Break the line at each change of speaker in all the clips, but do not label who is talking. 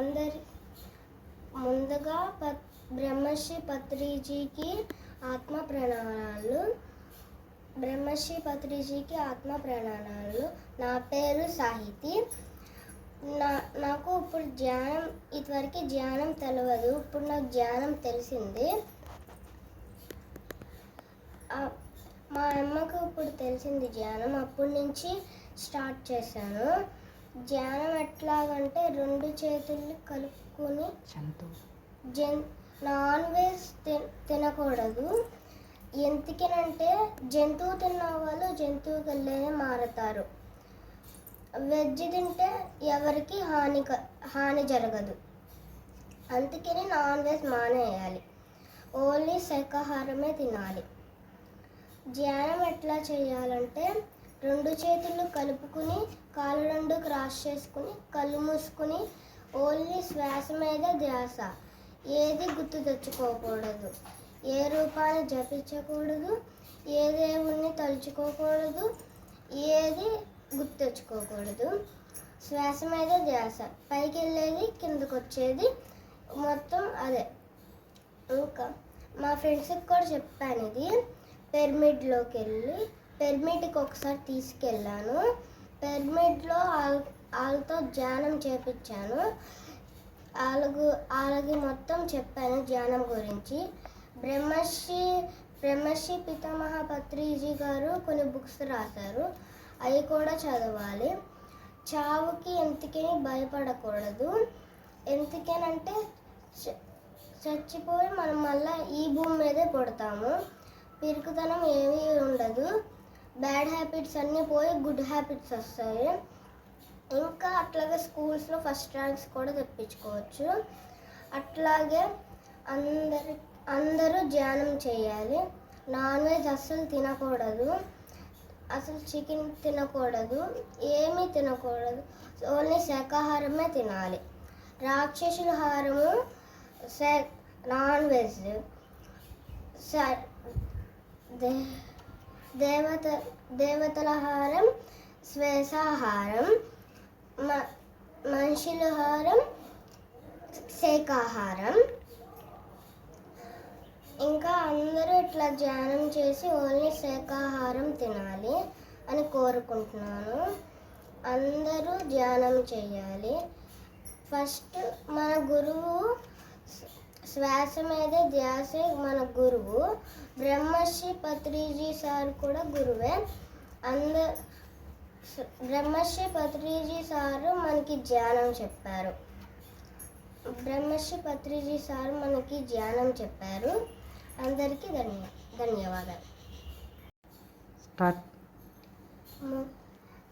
అందరి ముందుగా ప బ్రహ్మశ్రీ పత్రిజీకి ఆత్మ ప్రణాళాలు. బ్రహ్మశ్రీ పత్రిజీకి ఆత్మ ప్రణాళాలు. నా పేరు సాహితి. నా నాకు ఇప్పుడు ధ్యానం ఇదివరకు ధ్యానం తెలియదు ఇప్పుడు నాకు ధ్యానం తెలిసింది. మా అమ్మకు ఇప్పుడు తెలిసింది ధ్యానం అప్పటి నుంచి స్టార్ట్ చేశాను. ధ్యానం ఎట్లాగంటే రెండు చేతుల్ని కలుపుకొని జన్ నాన్ వెజ్ తిన తినకూడదు. ఎందుకనంటే జంతువు తిన్న వాళ్ళు జంతువు కల్లేనే మారతారు. వెజ్ తింటే ఎవరికి హాని హాని జరగదు. అందుకని నాన్ వెజ్ మానేయాలి. ఓన్లీ శాకాహారమే తినాలి. ధ్యానం ఎట్లా చేయాలంటే రెండు చేతులు కలుపుకుని కాలు రెండు క్రాస్ చేసుకుని కళ్ళు మూసుకుని ఓన్లీ శ్వాస మీద ధ్యాస. ఏది గుర్తు తెచ్చుకోకూడదు. ఏ రూపాన్ని జపించకూడదు. ఏ దేవుణ్ణి తలుచుకోకూడదు. ఏది గుర్తు తెచ్చుకోకూడదు. శ్వాస మీద ధ్యాస. పైకి వెళ్ళేది కిందకు వచ్చేది మొత్తం అదే. ఇంకా మా ఫ్రెండ్స్కి కూడా చెప్పాను ఇది. పిరమిడ్లోకి వెళ్ళి పిరమిడ్కి ఒకసారి తీసుకెళ్ళాను. పిరమిడ్లో వాళ్ళ వాళ్ళతో ధ్యానం చేపించాను వాళ్ళకు వాళ్ళకి మొత్తం చెప్పాను ధ్యానం గురించి. బ్రహ్మశ్రీ బ్రహ్మశ్రీ పితామహ పత్రిజీ గారు కొన్ని బుక్స్ రాశారు. అవి కూడా చదవాలి. చావుకి ఎందుకని భయపడకూడదు. ఎందుకనంటే చ- చచ్చిపోయి మనం మళ్ళీ ఈ భూమి మీదే పుడతాము. పిరుకుతనం ఏమీ ఉండదు. బ్యాడ్ హ్యాబిట్స్ అన్నీ పోయి గుడ్ హ్యాబిట్స్ వస్తాయి. ఇంకా అట్లాగే స్కూల్స్లో ఫస్ట్ ర్యాంక్స్ కూడా తెప్పించుకోవచ్చు. అట్లాగే అందరి అందరూ ధ్యానం చేయాలి. నాన్ వెజ్ అస్సలు తినకూడదు. అసలు చికెన్ తినకూడదు. ఏమీ తినకూడదు. ఓన్లీ శాకాహారమే తినాలి. రాక్షసుల హారము శా నాన్ వెజ్ స- దే దేవత దేవతల హారం శ్వేసాహారం మ మనుషుల హారం శాఖాహారం. ఇంకా అందరూ ఇట్లా ధ్యానం చేసి ఓన్లీ శాఖాహారం తినాలి అని కోరుకుంటున్నాను. అందరూ ధ్యానం చేయాలి. ఫస్ట్ మన గురువు శ్వాస మీద ధ్యాస మన గురువు. బ్రహ్మశ్రీ పత్రిజీ సార్ కూడా గురువే. అంద బ్రహ్మశ్రీ పత్రిజీ సారు మనకి ధ్యానం చెప్పారు. బ్రహ్మశ్రీ పత్రిజీ సార్ మనకి ధ్యానం చెప్పారు. అందరికీ ధన్య ధన్యవాదాలు.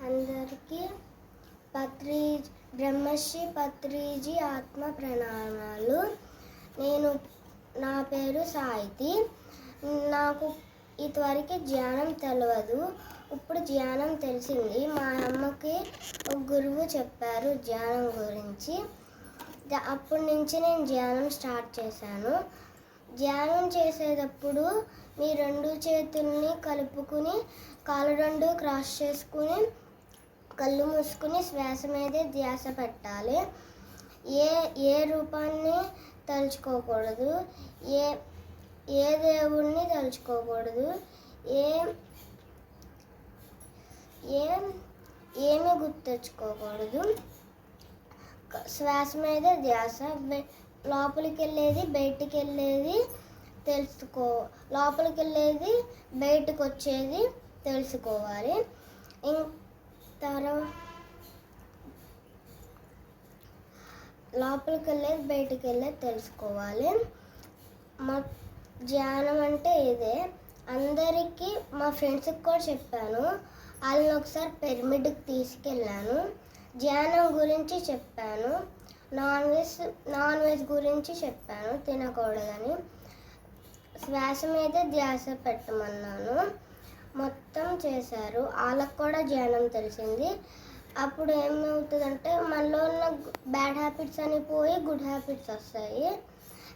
అందరికీ పత్రి బ్రహ్మశ్రీ పత్రిజీ ఆత్మ ప్రణామాలు. నేను నా పేరు సాయితి. నాకు ఇదివరకు ధ్యానం తెలియదు ఇప్పుడు ధ్యానం తెలిసింది. మా అమ్మకి గురువు చెప్పారు ధ్యానం గురించి. అప్పటి నుంచి నేను ధ్యానం స్టార్ట్ చేశాను. ధ్యానం చేసేటప్పుడు మీ రెండు చేతుల్ని కలుపుకుని కాలు రెండు క్రాస్ చేసుకుని కళ్ళు మూసుకుని శ్వాస మీదే ధ్యాస పెట్టాలి. ఏ ఏ రూపాన్ని తలుచుకోకూడదు. ఏ ఏ దేవుణ్ణి తలుచుకోకూడదు. ఏ ఏం ఏమి గుర్తెచ్చుకోకూడదు. శ్వాస మీద ధ్యాస బె- లోపలికి వెళ్ళేది బయటికి వెళ్ళేది తెలుసుకో లోపలికి వెళ్ళేది బయటకు వచ్చేది తెలుసుకోవాలి. ఇం తర్వాత లోపలికి వెళ్ళేది బయటికి వెళ్ళేది తెలుసుకోవాలి. మా ధ్యానం అంటే ఇదే. అందరికీ మా ఫ్రెండ్స్కి కూడా చెప్పాను. వాళ్ళని ఒకసారి పిరమిడ్కి తీసుకెళ్ళాను. ధ్యానం గురించి చెప్పాను. నాన్ వెజ్ నాన్ వెజ్ గురించి చెప్పాను. తినకూడదని. శ్వాస మీద ధ్యాస పెట్టమన్నాను. మొత్తం చేశారు. వాళ్ళకు కూడా ధ్యానం తెలిసింది. అప్పుడు ఏమవుతుందంటే మనలో ఉన్న బ్యాడ్ హ్యాబిట్స్ అని పోయి గుడ్ హ్యాబిట్స్ వస్తాయి.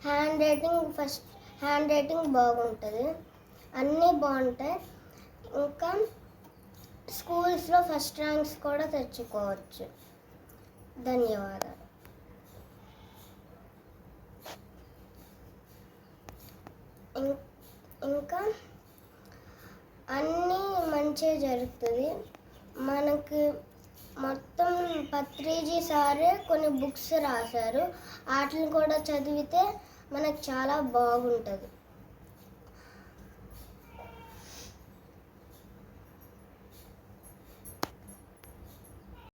Hand writing first hand writing బాగుంటుంది. అన్నీ బాగుంటాయి. ఇంకా స్కూల్స్లో ఫస్ట్ ర్యాంక్స్ కూడా తెచ్చుకోవచ్చు. ధన్యవాదాలు. ఇంకా అన్నీ మంచిగా జరుగుతుంది. మనకి మొత్తం పత్రిజీ సారే కొన్ని బుక్స్ రాశారు. వాటిని కూడా చదివితే మనకు చాలా బాగుంటుంది.